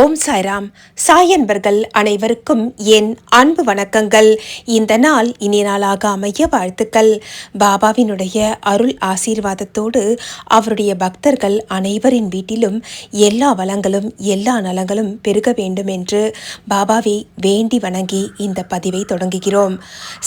ஓம் சாய்ராம். சாய் அன்பர்கள் அனைவருக்கும் என் அன்பு வணக்கங்கள். இந்த நாள் இனி நாளாக அமைய வாழ்த்துக்கள். பாபாவினுடைய அருள் ஆசீர்வாதத்தோடு அவருடைய பக்தர்கள் அனைவரின் வீட்டிலும் எல்லா வளங்களும் எல்லா நலங்களும் பெருக வேண்டும் என்று பாபாவை வேண்டி வணங்கி இந்த பதிவை தொடங்குகிறோம்.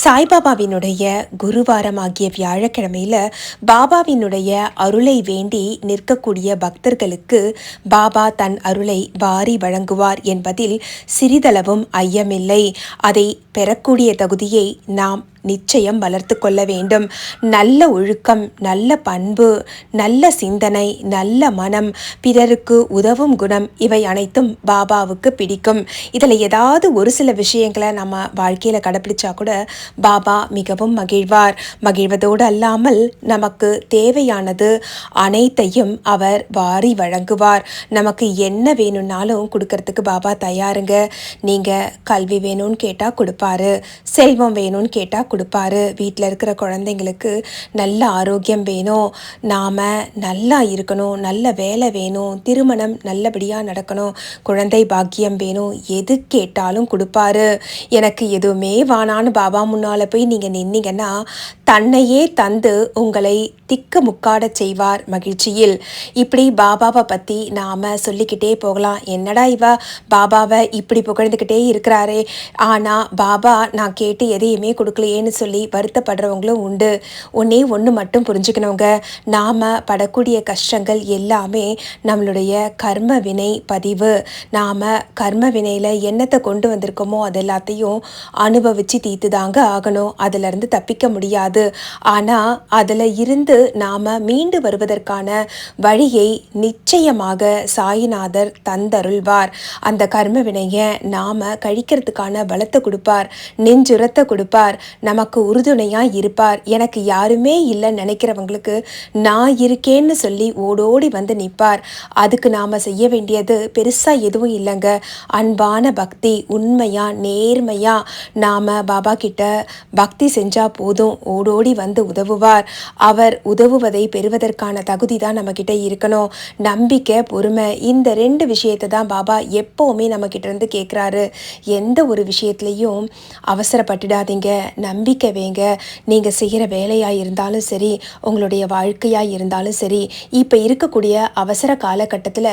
சாய்பாபாவினுடைய குருவாரமாகிய வியாழக்கிழமையில பாபாவினுடைய அருளை வேண்டி நிற்கக்கூடிய பக்தர்களுக்கு பாபா தன் அருளை வாரி வழங்குவார் என்பதில் சிறிதளவும் ஐயமில்லை. அதை பெறக்கூடிய தகுதியை நாம் நிச்சயம் வளர்த்து கொள்ள வேண்டும். நல்ல ஒழுக்கம் நல்ல பண்பு நல்ல சிந்தனை நல்ல மனம் பிறருக்கு உதவும் குணம் இவை அனைத்தும் பாபாவுக்கு பிடிக்கும். இதில் ஏதாவது ஒரு சில விஷயங்களை நம்ம வாழ்க்கையில் கடைப்பிடிச்சா கூட பாபா மிகவும் மகிழ்வார். மகிழ்வதோடு அல்லாமல் நமக்கு தேவையானது அனைத்தையும் அவர் வாரி வழங்குவார். நமக்கு என்ன வேணும்னாலும் கொடுக்கறதுக்கு பாபா தயாருங்க. நீங்கள் கல்வி வேணும்னு கேட்டால் கொடுப்போம் கொடுப்பாரு. செல்வம் வேணும்னு கேட்டால் கொடுப்பாரு. வீட்டில் இருக்கிற குழந்தைங்களுக்கு நல்ல ஆரோக்கியம் வேணும். நாம் நல்லா இருக்கணும். நல்ல வேலை வேணும். திருமணம் நல்லபடியாக நடக்கணும். குழந்தை பாக்கியம் வேணும். எது கேட்டாலும் கொடுப்பாரு. எனக்கு எதுவுமே வானான்னு பாபா முன்னால் போய் நீங்கள் நின்னீங்கன்னா தன்னையே தந்து உங்களை திக்கு முக்காட செய்வார் மகிழ்ச்சியில். இப்படி பாபாவை பற்றி நாம் சொல்லிக்கிட்டே போகலாம். என்னடா இவ? பாபாவை இப்படி புகழ்ந்துக்கிட்டே இருக்கிறாரே. ஆனால் பாபா நான் கேட்டு எதையுமே கொடுக்கலையேன்னு சொல்லி வருத்தப்படுறவங்களும் உண்டு. ஒன்றே ஒன்று மட்டும் புரிஞ்சுக்கணுங்க. நாம் படக்கூடிய கஷ்டங்கள் எல்லாமே நம்மளுடைய கர்ம வினை பதிவு. நாம் கர்ம வினையில் என்னத்தை கொண்டு வந்திருக்கோமோ அது எல்லாத்தையும் அனுபவித்து தீர்த்து தாங்க ஆகணும் அதிலிருந்து தப்பிக்க முடியாது. ஆனால் அதில் இருந்து நாம் மீண்டு வருவதற்கான வழியை நிச்சயமாக சாயிநாதர் தந்தருள்வார். அந்த கர்ம வினையை நாம் கழிக்கிறதுக்கான பலத்தை கொடுப்பார் நெஞ்சுரத்தை கொடுப்பார் நமக்கு உறுதுணையாக இருப்பார். எனக்கு யாருமே இல்லைன்னு நினைக்கிறவங்களுக்கு நான் இருக்கேன்னு சொல்லி ஓடோடி வந்து நிற்பார். அதுக்கு நாம் செய்ய வேண்டியது பெருசாக எதுவும் இல்லைங்க. அன்பான பக்தி உண்மையாக நேர்மையாக நாம் பாபா கிட்ட பக்தி செஞ்சால் போதும் ஓடோடி வந்து உதவுவார். அவர் உதவுவதை பெறுவதற்கான தகுதி தான் நம்மக்கிட்ட இருக்கணும். நம்பிக்கை பொறுமை இந்த ரெண்டு விஷயத்தை தான் பாபா எப்போவுமே நம்மக்கிட்டேருந்து கேட்குறாரு எந்த ஒரு விஷயத்துலையும் அவசரப்பட்டுடாதீங்க. நம்பிக்கை வைங்க. நீங்கள் செய்கிற வேலையாக இருந்தாலும் சரி உங்களுடைய வாழ்க்கையாக இருந்தாலும் சரி இப்போ இருக்கக்கூடிய அவசர காலகட்டத்தில்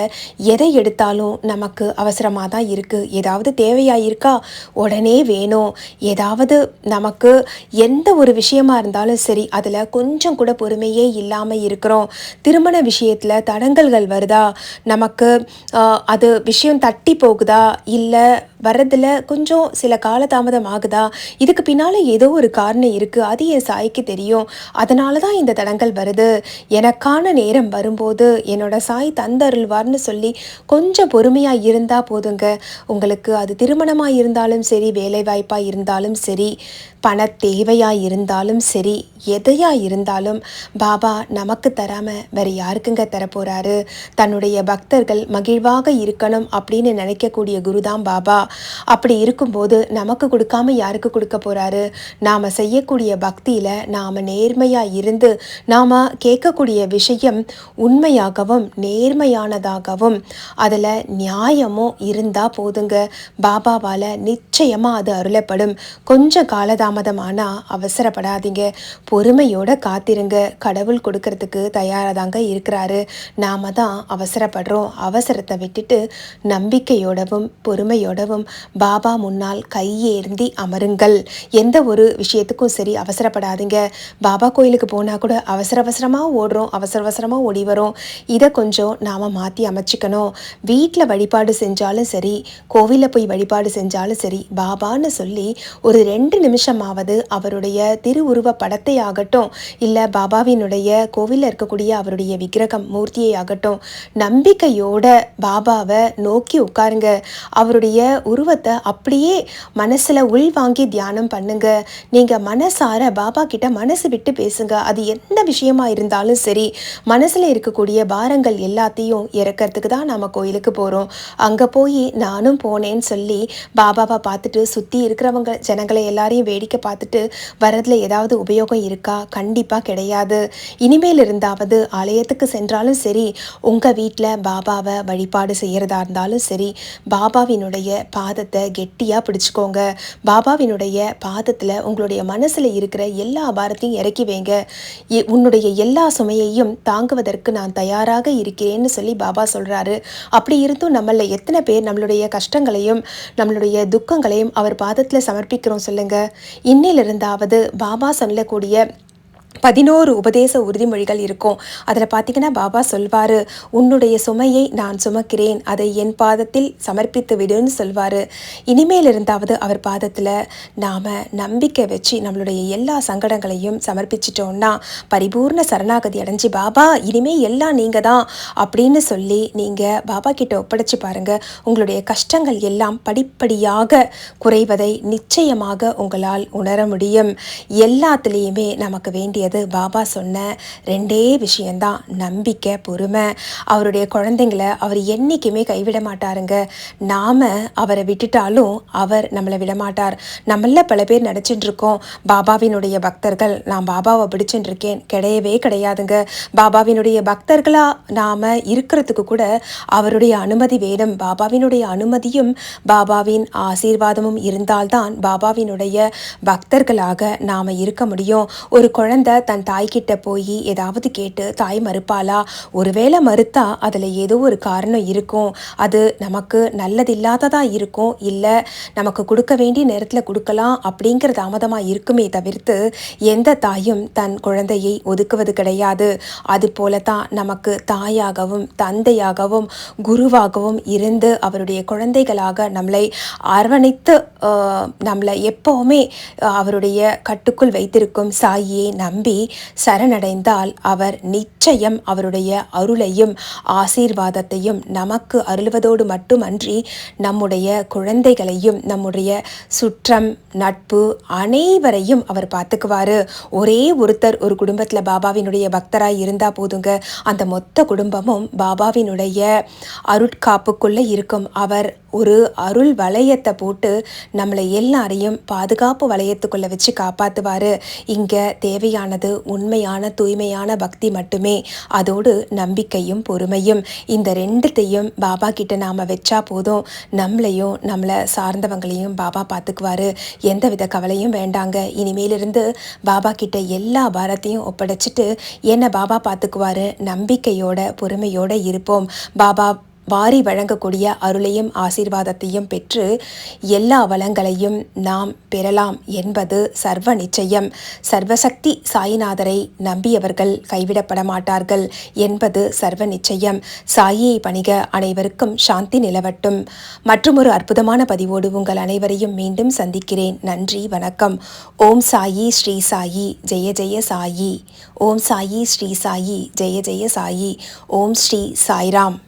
எதை எடுத்தாலும் நமக்கு அவசரமாக தான் இருக்குது ஏதாவது தேவையாக இருக்கா? உடனே வேணும். ஏதாவது நமக்கு எந்த ஒரு விஷயமா இருந்தாலும் சரி அதில் கொஞ்சம் கூட பொறுமை பொறுமையே இல்லாமல் இருக்கிறோம். திருமண விஷயத்தில் தடங்கல்கள் வருதா? நமக்கு அது விஷயம் தட்டி போகுதா? இல்லை வர்றதில் கொஞ்சம் சில காலதாமதம் ஆகுதா? இதுக்கு பின்னால் ஏதோ ஒரு காரணம் இருக்குது அது என் சாய்க்கு தெரியும். அதனால தான் இந்த தடங்கள் வருது. எனக்கான நேரம் வரும்போது என்னோட சாய் தந்தருள்வார்னு சொல்லி கொஞ்சம் பொறுமையாக இருந்தால் போதுங்க. உங்களுக்கு அது திருமணமாக இருந்தாலும் சரி வேலைவாய்ப்பாக இருந்தாலும் சரி பண தேவையாக இருந்தாலும் சரி எதையாக இருந்தாலும் பாபா நமக்கு தராமல் வேறு யாருக்குங்க தரப்போகிறாரு தன்னுடைய பக்தர்கள் மகிழ்வாக இருக்கணும் அப்படின்னு நினைக்கக்கூடிய குருதான் பாபா. அப்படி இருக்கும்போது நமக்கு கொடுக்காம யாருக்கு கொடுக்க போகிறாரு நாம் செய்யக்கூடிய பக்தியில் நாம் நேர்மையாக இருந்து நாம் கேட்கக்கூடிய விஷயம் உண்மையாகவும் நேர்மையானதாகவும் அதில் நியாயமும் இருந்தால் போதுங்க. பாபாவால் நிச்சயமாக அது அருளப்படும். கொஞ்சம் காலதாமதமானால் அவசரப்படாதீங்க. பொறுமையோட காத்திருங்க. கடவுள் கொடுக்கறதுக்கு தயாராக தாங்க இருக்கிறாரு. நாம தான் அவசரப்படுறோம். அவசரத்தை விட்டுட்டு நம்பிக்கையோடவும் பொறுமையோடவும் பாபா முன்னால் கையேந்தி அமருங்கள். எந்த ஒரு விஷயத்துக்கும் சரி அவசரப்படாதீங்க. பாபா கோயிலுக்கு போனால் கூட அவசர அவசரமாக ஓடுறோம் அவசர அவசரமாக ஓடி வரோம். இதை கொஞ்சம் நாம் மாற்றி அமைச்சிக்கணும். வீட்டில் வழிபாடு செஞ்சாலும் சரி கோவிலில் போய் வழிபாடு செஞ்சாலும் சரி பாபான்னு சொல்லி ஒரு ரெண்டு நிமிஷமாவது அவருடைய திருவுருவ படத்தை ஆகட்டும் இல்லை பாபாவினுடைய கோவிலில் இருக்கக்கூடிய அவருடைய விக்கிரகம் மூர்த்தியை ஆகட்டும் நம்பிக்கையோட பாபாவை நோக்கி உட்காருங்க. அவருடைய உருவத்தை அப்படியே மனசில் உள்வாங்கி தியானம் பண்ணுங்க. நீங்கள் மனசார பாபா கிட்ட மனசு விட்டு பேசுங்க. அது எந்த விஷயமா இருந்தாலும் சரி மனசில் இருக்கக்கூடிய பாரங்கள் எல்லாத்தையும் இறக்கிறதுக்கு தான் நம்ம கோயிலுக்கு போகிறோம் அங்கே போய் நானும் போனேன்னு சொல்லி பாபாவை பார்த்துட்டு சுற்றி இருக்கிறவங்க ஜனங்களை எல்லாரையும் வேடிக்கை பார்த்துட்டு வரதில் ஏதாவது உபயோகம் இருக்கா? கண்டிப்பாக கிடையாது. இனிமேல் இருந்தாவது ஆலயத்துக்கு சென்றாலும் சரி உங்கள் வீட்டில் பாபாவை வழிபாடு செய்கிறதா இருந்தாலும் சரி பாபாவினுடைய பாதத்தை கெட்டியாக பிடிச்சிக்கோங்க. பாபாவினுடைய பாதத்தில் உங்களுடைய மனசில் இருக்கிற எல்லா பாரத்தையும் இறக்கி வைங்க. எ- உன்னுடைய எல்லா சுமையையும் தாங்குவதற்கு நான் தயாராக இருக்கிறேன்னு சொல்லி பாபா சொல்கிறாரு அப்படி இருந்தும் நம்மள எத்தனை பேர் நம்மளுடைய கஷ்டங்களையும் நம்மளுடைய துக்கங்களையும் அவர் பாதத்தில் சமர்ப்பிக்கிறோம் சொல்லுங்கள் இன்னிலிருந்தாவது பாபா சொல்லக்கூடிய பதினோரு உபதேச உறுதிமொழிகள் இருக்கும். அதில் பார்த்தீங்கன்னா பாபா சொல்வார் உன்னுடைய சுமையை நான் சுமக்கிறேன். அதை என் பாதத்தில் சமர்ப்பித்து விடுன்னு சொல்வார். இனிமேல் இருந்தாவது அவர் பாதத்தில் நாம் நம்பிக்கை வச்சு நம்மளுடைய எல்லா சங்கடங்களையும் சமர்ப்பிச்சிட்டோம்னா பரிபூர்ண சரணாகதி அடைஞ்சு பாபா இனிமேல் எல்லாம் நீங்கள் தான் அப்படின்னு சொல்லி நீங்கள் பாபா கிட்ட ஒப்படைச்சு பாருங்கள் உங்களுடைய கஷ்டங்கள் எல்லாம் படிப்படியாக குறைவதை நிச்சயமாக உங்களால் உணர முடியும். எல்லாத்துலேயுமே நமக்கு வேண்டியது பாபா சொன்ன ரெண்டே விஷயந்தான். நம்பிக்கை பொறுமை. அவருடைய குழந்தைங்கள அவர் என்றைக்குமே கைவிட மாட்டாருங்க. நாம் அவரை விட்டுட்டாலும் அவர் நம்மளை விட மாட்டார் நம்மள பல பேர் நினச்சிட்டு இருக்கோம் பாபாவினுடைய பக்தர்கள் நான் பாபாவை பிடிச்சுட்டு இருக்கேன் கிடையவே கிடையாதுங்க. பாபாவினுடைய பக்தர்களாக நாம் இருக்கிறதுக்கு கூட அவருடைய அனுமதி வேணும். பாபாவினுடைய அனுமதியும் பாபாவின் ஆசீர்வாதமும் இருந்தால்தான் பாபாவினுடைய பக்தர்களாக நாம் இருக்க முடியும். ஒரு குழந்தை தன் தாய்கிட்ட போய் ஏதாவது கேட்டு தாய் மறுப்பாளா? ஒருவேளை மறுத்தா அதில் ஏதோ ஒரு காரணம் இருக்கும். அது நமக்கு நல்லதில்லாததா இருக்கும். இல்லை நமக்கு கொடுக்க வேண்டிய நேரத்தில் கொடுக்கலாம் அப்படிங்கிற தாமதமாக இருக்குமே தவிர்த்து எந்த தாயும் தன் குழந்தையை ஒதுக்குவது கிடையாது. அது போல தான் நமக்கு தாயாகவும் தந்தையாகவும் குருவாகவும் இருந்து அவருடைய குழந்தைகளாக நம்மளை அரவணைத்து நம்மளை எப்போவுமே அவருடைய கட்டுக்குள் வைத்திருக்கும் சாயியை நம்பி சரணடைந்தால் அவர் நிச்சயம் அவருடைய அருளையும் ஆசீர்வாதத்தையும் நமக்கு அருள்வதோடு மட்டுமன்றி நம்முடைய குழந்தைகளையும் நம்முடைய சுற்றம் நட்பு அனைவரையும் அவர் பார்த்துக்குவாரு. ஒரே ஒருத்தர் ஒரு குடும்பத்தில் பாபாவினுடைய பக்தராய் இருந்தால் போதுங்க. அந்த மொத்த குடும்பமும் பாபாவினுடைய அருட்காப்புக்குள்ளே இருக்கும். அவர் ஒரு அருள் வளையத்தை போட்டு நம்மளை எல்லாரையும் பாதுகாப்பு வளையத்துக்குள்ளே வச்சு காப்பாற்றுவார் இங்கே தேவையான தேவையானது உண்மையான தூய்மையான பக்தி மட்டுமே. அதோடு நம்பிக்கையும் பொறுமையும். இந்த ரெண்டுத்தையும் பாபா கிட்ட நாம் வச்சா போதும். நம்மளையும் நம்மளை சார்ந்தவங்களையும் பாபா பார்த்துக்குவாரு. எந்தவித கவலையும் வேண்டாங்க. இனிமேலிருந்து பாபா கிட்ட எல்லா பாரத்தையும் ஒப்படைச்சிட்டு என்ன பாபா பார்த்துக்குவாரு. நம்பிக்கையோட பொறுமையோட இருப்போம். பாபா வாரி வழங்கக்கூடிய அருளையும் ஆசீர்வாதத்தையும் பெற்று எல்லா வளங்களையும் நாம் பெறலாம் என்பது சர்வ நிச்சயம். சர்வசக்தி சாயிநாதரை நம்பியவர்கள் கைவிடப்பட மாட்டார்கள் என்பது சர்வ நிச்சயம். சாயியை பணிக அனைவருக்கும் சாந்தி நிலவட்டும். மற்றும் ஒரு அற்புதமான பதிவோடு உங்கள் அனைவரையும் மீண்டும் சந்திக்கிறேன். நன்றி வணக்கம். ஓம் சாயி ஸ்ரீ சாயி ஜெய ஜெய சாயி. ஓம் சாயி ஸ்ரீ சாயி ஜெய ஜெய சாயி. ஓம் ஸ்ரீ சாய்ராம்.